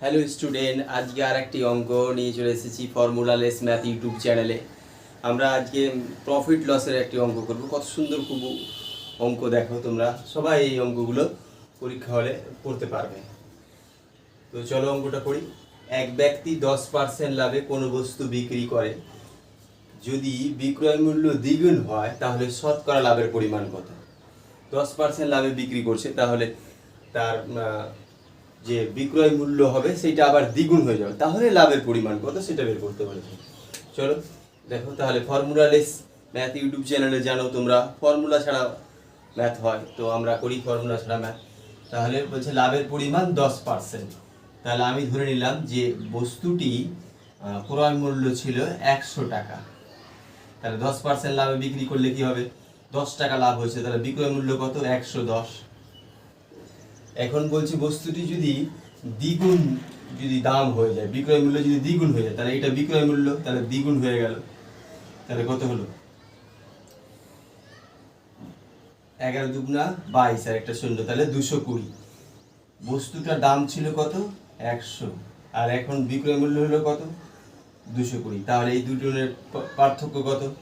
Hello student আজকে আর একটি অঙ্ক নিয়ে চলে এসেছি ফর্মুলা লেস ম্যাথ ইউটিউব চ্যানেলে আমরা আজকে প্রফিট লসের একটি অঙ্ক করব। কত সুন্দর খুব অঙ্ক দেখো তোমরা। সবাই এই অঙ্কগুলো পরীক্ষা হলে পড়তে পারবে। তো চলো অঙ্কটা করি। এক ব্যক্তি দশ পার্সেন্ট লাভে কোনো বস্তু বিক্রি করে। যদি বিক্রয় মূল্য দ্বিগুণ হয়, তাহলে শতকরা লাভের পরিমাণ কত? দশ পার্সেন্ট লাভে বিক্রি করছে, তাহলে তার যে বিক্রয় মূল্য হবে সেটা আবার দ্বিগুণ হয়ে যাবে। তাহলে লাভের পরিমাণ কত সেটা বের করতে পারবে। চলো, দেখো তাহলে ফর্মুলা লেস ম্যাথ ইউটিউব চ্যানেলে জানো তোমরা। ফর্মুলা ছাড়া ম্যাথ হয়, তো আমরা করি ফর্মুলা ছাড়া ম্যাথ তাহলে বলছে লাভের পরিমাণ দশ পার্সেন্ট তাহলে আমি ধরে নিলাম যে বস্তুটি ক্রয় মূল্য ছিল একশো টাকা। তাহলে দশ পার্সেন্ট লাভে বিক্রি করলে কি হবে? দশ টাকা লাভ হয়েছে, তাহলে বিক্রয় মূল্য কত? একশো দশ। এখন বলছি বস্তুটি যদি দ্বিগুণ যদি দাম হয়ে যায়, বিক্রয় মূল্য যদি দ্বিগুণ হয়ে যায়, তাহলে এটা বিক্রয় মূল্য, তাহলে দ্বিগুণ হয়ে গেল। তাহলে কত হলো? এগারো দুগুণা বাইশ, আর একটা শূন্য, তাহলে দুশো কুড়ি। বস্তুটার দাম ছিল কত? একশো। আর এখন বিক্রয় মূল্য হলো কত? দুশো কুড়ি। তাহলে এই দুজনের পার্থক্য কত?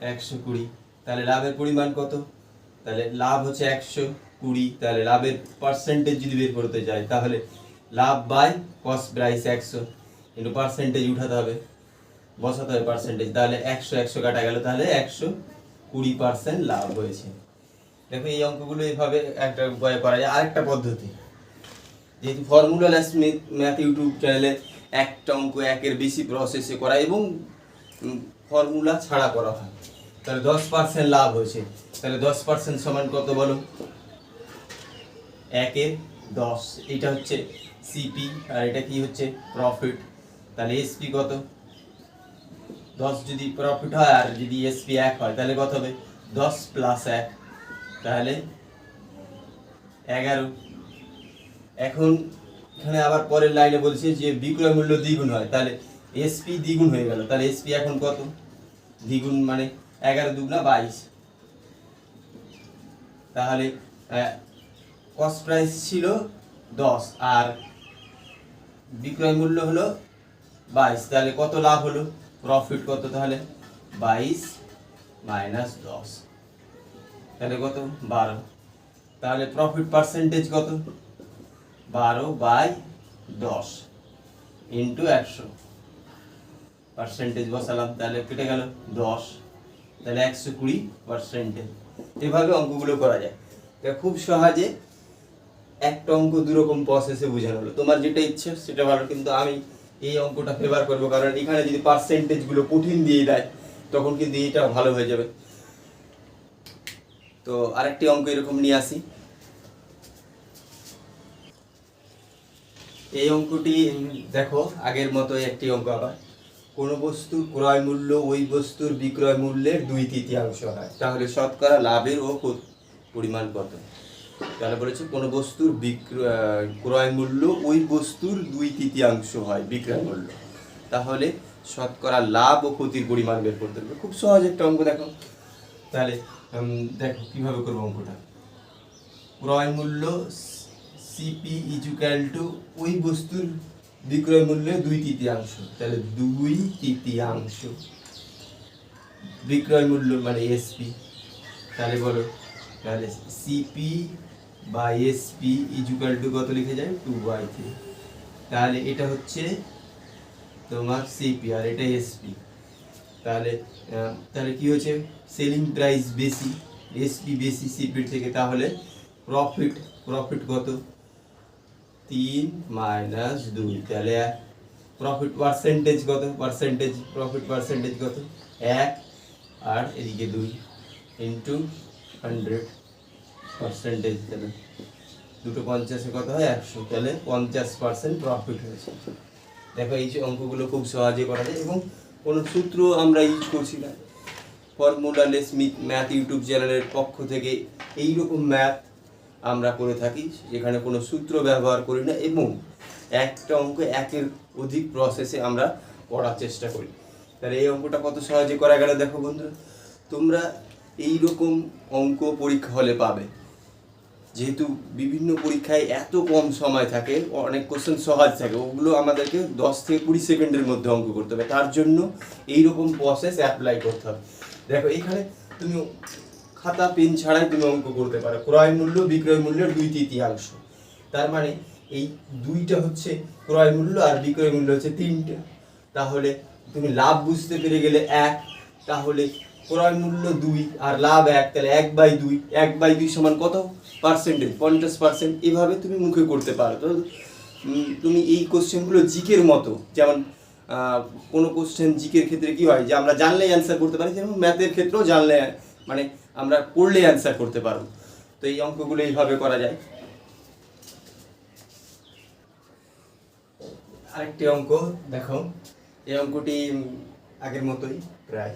একশো কুড়ি। তাহলে লাভের পরিমাণ কত? তাহলে লাভ হচ্ছে একশো। কুড়ি, তাহলে লাভের পার্সেন্টেজ যদি বের করতে যাই তাহলে লাভ বাই কস্ট প্রাইস একশো। কিন্তু পার্সেন্টেজ উঠাতে হবে, বসাতে হবে পার্সেন্টেজ তাহলে একশো একশো কাটা গেল, তাহলে একশো কুড়ি পার্সেন্ট লাভ হয়েছে। দেখো এই অঙ্কগুলো এইভাবে একটা উপায়ে করা যায়। আরেকটা পদ্ধতি, যেহেতু ফর্মুলা লেস ম্যাথ ইউটিউব চ্যানেলে একটা অঙ্ক একের বেশি প্রসেসে করা এবং ফর্মুলা ছাড়া করা হয়, তাহলে দশ পার্সেন্ট লাভ হয়েছে। তাহলে দশ পার্সেন্ট সমান কত বলো? একের দশ। এটা হচ্ছে সিপি আর এটা কি হচ্ছে প্রফিট তাহলে এসপি কত? দশ যদি প্রফিট হয় আর যদি এসপি এক হয়, তাহলে কত হবে? দশ প্লাস এক। তাহলে এগারো। এখন এখানে আবার পরের লাইনে বলছে যে বিক্রয় মূল্য দ্বিগুণ হয়, তাহলে এসপি দ্বিগুণ হয়ে গেল। তাহলে এসপি এখন কত? দ্বিগুণ মানে এগারো দুগুণা বাইশ। তাহলে কস্ট প্রাইস ছিল দশ, আর বিক্রয় মূল্য হলো বাইশ। তাহলে কত লাভ হলো? প্রফিট কত তাহলে? বাইশ মাইনাস দশ। তাহলে কত? বারো। তাহলে প্রফিট পার্সেন্টেজ কত? বারো বাই দশ ইন্টু একশো। পার্সেন্টেজ বসালাম, তাহলে কেটে গেল দশ। তাহলে একশো কুড়ি পার্সেন্টেজ এভাবে অঙ্কগুলো করা যায়। তা খুব সহজে একটা অঙ্ক দুরকম প্রসেসে বোঝানো হলো। তোমার যেটা ইচ্ছে সেটা ভালো, কিন্তু আমি এই অঙ্কটা ফেভার করব, কারণ এখানে যদি পার্সেন্টেজগুলো কঠিন দিয়ে দেয়, তখন কিন্তু এইটা ভালো হয়ে যাবে। তো আরেকটি অঙ্ক এরকম নিয়ে আসি। এই অঙ্কটি দেখো, আগের মতো একটি অঙ্ক আবার। কোনো বস্তুর ক্রয় মূল্য, ওই বস্তুর বিক্রয় মূল্যের দুই তৃতীয়াংশ হয়। তাহলে শতকরা লাভের ও পরিমাণ কত? তাহলে বলেছে, কোনো বস্তুর বিক্রয় ক্রয় মূল্য ওই বস্তুর দুই তৃতীয়াংশ হয় বিক্রয় মূল্য। তাহলে শতকরা লাভ ও ক্ষতির পরিমাণ বের করতে হবে। খুব সহজ একটা অঙ্ক দেখো। তাহলে দেখো কীভাবে করব অঙ্কটা। ক্রয় মূল্য সিপি ইজুক্যাল টু ওই বস্তুর বিক্রয় মূল্যে দুই তৃতীয়াংশ। তাহলে দুই তৃতীয়াংশ। বিক্রয় মূল্য মানে এসপি তাহলে বলো, তাহলে সিপি বা এসপি ইজুক্যাল টু কত লিখে যায়? টু বাই থ্রি তাহলে এটা হচ্ছে তোমার সিপি আর এটা এসপি তাহলে তাহলে কি হচ্ছে? সেলিং প্রাইস বেশি এসপি বেশি সিপির থেকে, তাহলে প্রফিট প্রফিট কত? তিন মাইনাস দুই। তাহলে প্রফিট পার্সেন্টেজ কত? পার্সেন্টেজ প্রফিট পার্সেন্টেজ কত? এক আর এদিকে দুই। ইন্টু হান্ড্রেড পার্সেন্টেজ তাহলে দুটো পঞ্চাশে কত হয়? একশো। তাহলে পঞ্চাশ পার্সেন্ট প্রফিট হয়েছে। দেখো, এই যে অঙ্কগুলো খুব সহজে করা যায় এবং কোনো সূত্র আমরা ইউজ করছি না। ফর্মুলা লেস ম্যাথ ইউটিউব চ্যানেলের পক্ষ থেকে এই রকম ম্যাথ আমরা করে থাকি, যেখানে কোনো সূত্র ব্যবহার করি না এবং একটা অঙ্ক একের অধিক প্রসেসে আমরা করার চেষ্টা করি। তাহলে এই অঙ্কটা কত সহজে করা গেল দেখো বন্ধুরা। তোমরা এই রকম অঙ্ক পরীক্ষা হলে পাবে। যেহেতু বিভিন্ন পরীক্ষায় এত কম সময় থাকে, অনেক কোশ্চেন সহজ থাকে, ওগুলো আমাদেরকে দশ থেকে কুড়ি সেকেন্ডের মধ্যে অঙ্ক করতে হবে। তার জন্য এইরকম প্রসেস অ্যাপ্লাই করতে হবে। দেখো এখানে তুমি খাতা, পেন ছাড়াই তুমি অঙ্ক করতে পারো। ক্রয় মূল্য, বিক্রয় মূল্যের দুই তৃতীয়াংশ। তার মানে এই দুইটা হচ্ছে ক্রয় মূল্য আর বিক্রয় মূল্য হচ্ছে তিনটা। তাহলে তুমি লাভ বুঝতে পেরে গেলে এক, তাহলে ক্রয় মূল্য দুই আর লাভ এক, তাহলে এক বাই দুই। এক বাই দুই সমান কত? পার্সেন্টেজ পঞ্চাশ পার্সেন্ট এভাবে তুমি মুখে করতে পারো। তো তুমি এই কোশ্চেনগুলো জিকের মতো, যেমন কোনো কোশ্চেন জিকের ক্ষেত্রে কি হয়? যে আমরা জানলেই অ্যান্সার করতে পারি, যেমন ম্যাথের ক্ষেত্রেও জানলে মানে আমরা পড়লেই অ্যান্সার করতে পারব তো এই অঙ্কগুলো এইভাবে করা যায়। আরেকটি অঙ্ক, দেখো। এই অঙ্কটি আগের মতোই, প্রায়।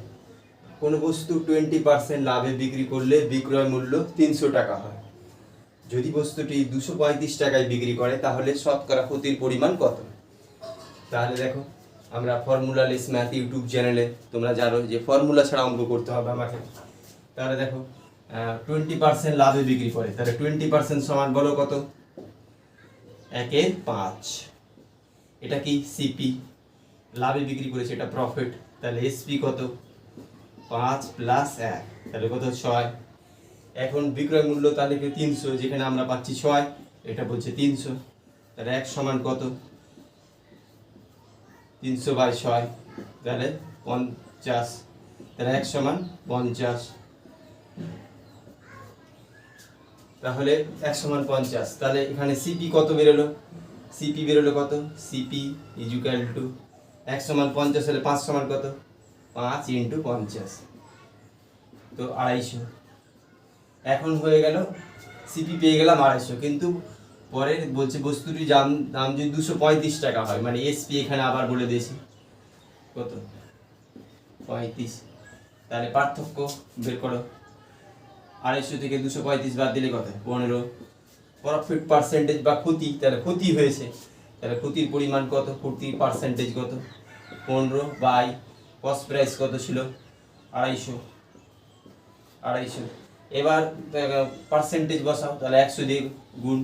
কোনো বস্তু টোয়েন্টি পার্সেন্ট লাভে বিক্রি করলে বিক্রয় মূল্য তিনশো টাকা হয়। যদি বস্তুটি দুশো পঁয়ত্রিশ টাকায় বিক্রি করে, তাহলে শতকরা ক্ষতির পরিমাণ কত? তাহলে দেখো, আমরা ফর্মুলা লেস ম্যাথ ইউটিউব চ্যানেলে তোমরা জানো যে ফর্মুলা ছাড়া অঙ্ক করতে হবে আমাকে। তাহলে দেখো টোয়েন্টি পার্সেন্ট লাভে বিক্রি করে, তাহলে টোয়েন্টি পার্সেন্ট সমান বলো কত? একের পাঁচ। এটা কি? সিপি লাভে বিক্রি করেছে, এটা প্রফিট তাহলে এসপি কত? পাঁচ প্লাস এক। তাহলে কত? ছয়। এখন বিক্রয় মূল্য তাহলে তিনশো, যেখানে আমরা পাচ্ছি ছয়, এটা বলছে তিনশো। তাহলে এক সমান কত? তিনশো বাই ছয়, তাহলে পঞ্চাশ। তাহলে এক সমান পঞ্চাশ। তাহলে এক সমান পঞ্চাশ। তাহলে এখানে সিপি কত বেরোলো? সিপি বেরোলো কত? সিপি ইজুক্যাল টু এক সমান পঞ্চাশ হলে পাঁচ সমান কত? পাঁচ ইন্টু পঞ্চাশ। তো আড়াইশো। এখন হয়ে গেল সিপি পেয়ে গেলাম আড়াইশো। কিন্তু পরে বলছে বস্তুটির দাম দাম যদি দুশো পঁয়ত্রিশ টাকা হয় মানে এসপি এখানে আবার বলে দিয়েছি। কত? পঁয়ত্রিশ। তাহলে পার্থক্য বের করো। আড়াইশো থেকে দুশো পঁয়ত্রিশ বাদ দিলে কত? পনেরো। প্রফিট পার্সেন্টেজ বা ক্ষতি, তাহলে ক্ষতি হয়েছে। তাহলে ক্ষতির পরিমাণ কত? ক্ষতির পার্সেন্টেজ কত? পনেরো বাই কস্ট প্রাইস কত ছিল? আড়াইশো। আড়াইশো। এবার পার্সেন্টেজ বসাও, তাহলে একশো দিয়ে গুণ।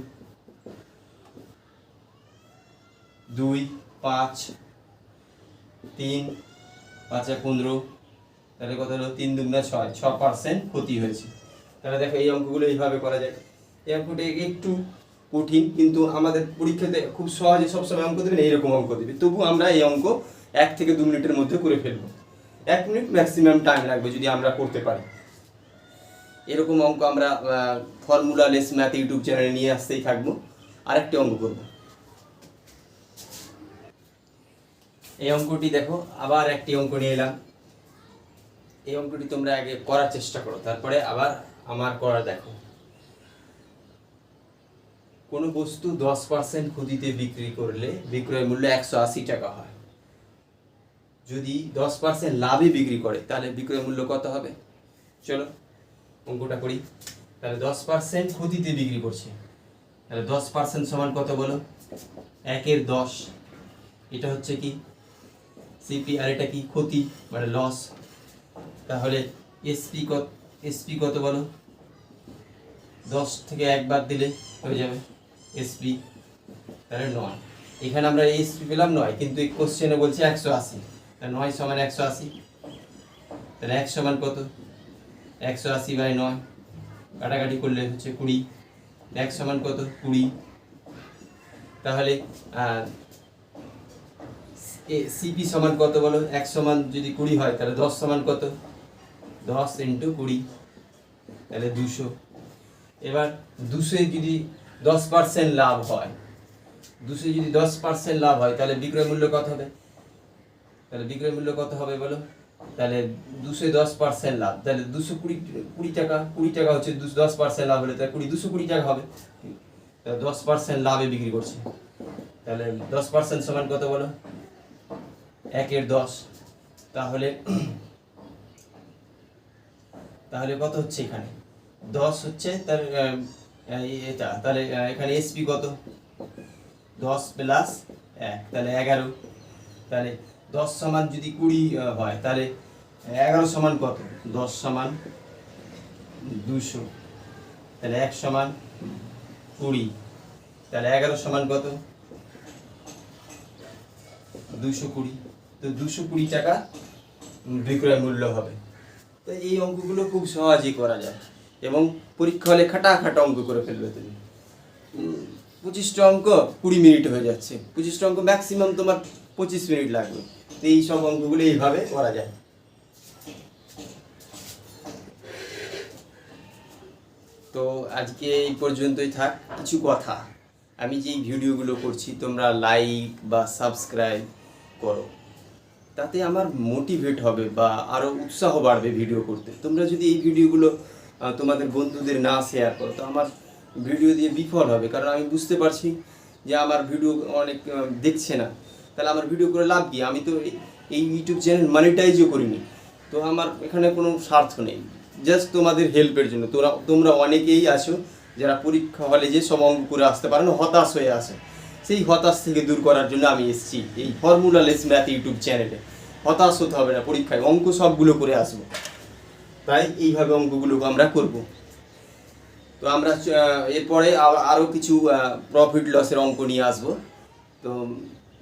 দুই, পাঁচ, তিন, পাঁচ পাঁচে পনেরো। তাহলে কত হলো? তিন দুগুণা ছয়, ছ পার্সেন্ট ক্ষতি হয়েছে। তাহলে দেখো এই অঙ্কগুলো এইভাবে করা যায়। এই অঙ্কটি একটু কঠিন, কিন্তু আমাদের পরীক্ষাতে খুব সহজে সবসময় অঙ্ক দেবেন, এইরকম অঙ্ক দেবে। তবু আমরা এই অঙ্ক এক থেকে দু মিনিটের মধ্যে করে ফেলব। এক মিনিট ম্যাক্সিমাম টাইম লাগবে যদি আমরা করতে পারি। এরকম অঙ্ক আমরা ফর্মুলা লেস ম্যাথ ইউটিউব চ্যানেলে নিয়ে আসতেই থাকব। আরেকটি অঙ্ক করব। এই অঙ্কটি দেখো, আবার একটি অঙ্ক নিয়ে এলাম। এই অঙ্কটি তোমরা আগে করার চেষ্টা করো, তারপরে আবার আমার করা দেখো। কোনো বস্তু দশ পার্সেন্ট ক্ষতিতে বিক্রি করলে বিক্রয় মূল্য একশো আশি টাকা হয়। যদি দশ পার্সেন্ট লাভে বিক্রি করে, তাহলে বিক্রয় মূল্য কত হবে? চলো। অঙ্কটা করি। তাহলে দশ পার্সেন্ট ক্ষতিতে বিক্রি করছে। তাহলে দশ পার্সেন্ট সমান কত বলো? একের দশ। এটা হচ্ছে কি? সিপি আর এটা কি? ক্ষতি মানে লস তাহলে এসপি কত এসপি কত বলো? দশ থেকে একবার দিলে হয়ে যাবে এসপি তাহলে নয়। এখানে আমরা এসপি পেলাম নয়, কিন্তু এই কোশ্চেনে বলছে একশো আশি। তাহলে নয় সমান একশো আশি। তাহলে এক সমান কত? একশো আশি বাই নয়। কাটাকাটি করলে হচ্ছে কুড়ি। এক সমান কত? কুড়ি। তাহলে সিপি সমান কত বলো? এক সমান যদি কুড়ি হয়, তাহলে দশ সমান কত? দশ ইন্টু কুড়ি। তাহলে দুশো। এবার, দুশোয় যদি দশ পার্সেন্ট লাভ হয় দুশো যদি দশ পার্সেন্ট লাভ হয়, তাহলে বিক্রয় মূল্য কত হবে? তাহলে বিক্রয় মূল্য কত হবে বলো? তাহলে দুশো দশ পার্সেন্ট লাভ। তাহলে দুশো কুড়ি কুড়ি টাকা কুড়ি টাকা হচ্ছে দুশো দশ পার্সেন্ট লাভ হলে তাহলে কুড়ি, দুশো কুড়ি টাকা হবে। দশ পার্সেন্ট লাভে বিক্রি করছে। তাহলে দশ পার্সেন্ট সমান কত বলো? একের দশ। তাহলে তাহলে কত হচ্ছে এখানে? দশ হচ্ছে তার এটা। তাহলে এখানে এসপি কত? দশ প্লাস এক। তাহলে এগারো। তাহলে দশ সমান যদি কুড়ি হয়, তাহলে এগারো সমান কত? দশ সমান দুশো। তাহলে এক সমান কুড়ি। তাহলে এগারো সমান কত? দুশো কুড়ি। তো দুশো কুড়ি টাকা বিক্রয় মূল্য হবে। তো এই অঙ্কগুলো খুব সহজেই করা যায় এবং পরীক্ষা হলে খাটা খাটা অঙ্ক করে ফেলবে তুমি। পঁচিশটা অঙ্ক কুড়ি মিনিট হয়ে যাচ্ছে। পঁচিশটা অঙ্ক ম্যাক্সিমাম তোমার পঁচিশ মিনিট লাগবে। এই সব অঙ্কগুলো এইভাবে করা যায়। তো আজকে এই পর্যন্তই থাক। কিছু কথা। আমি যেই ভিডিওগুলো করছি, তোমরা লাইক বা সাবস্ক্রাইব করো। তাতে আমার মোটিভেট হবে বা আরও উৎসাহ বাড়বে ভিডিও করতে। তোমরা যদি এই ভিডিওগুলো তোমাদের বন্ধুদের না শেয়ার করো, তো আমার ভিডিও দিয়ে বিফল হবে। কারণ আমি বুঝতে পারছি যে আমার ভিডিও অনেক দেখছে না। তাহলে আমার ভিডিও করে লাভ কি? আমি তো এই- ইউটিউব চ্যানেল মানিটাইজও করিনি। তো আমার এখানে কোনো স্বার্থ নেই। জাস্ট তোমাদের হেল্পের জন্য। তোরা তোমরা অনেকেই আছো যারা পরীক্ষা হলে যে সব অঙ্ক করে আসতে পারে না, হতাশ হয়ে আসে সেই হতাশ থেকে দূর করার জন্য আমি এসেছি এই ফর্মুলা লেস ম্যাথ ইউটিউব চ্যানেলে হতাশ হতে হবে না পরীক্ষায়। অঙ্ক সবগুলো করে আসব। তাই এইভাবে অঙ্কগুলো আমরা করব। তো আমরা এরপরে আরও কিছু প্রফিট লসের অঙ্ক নিয়ে আসব। তো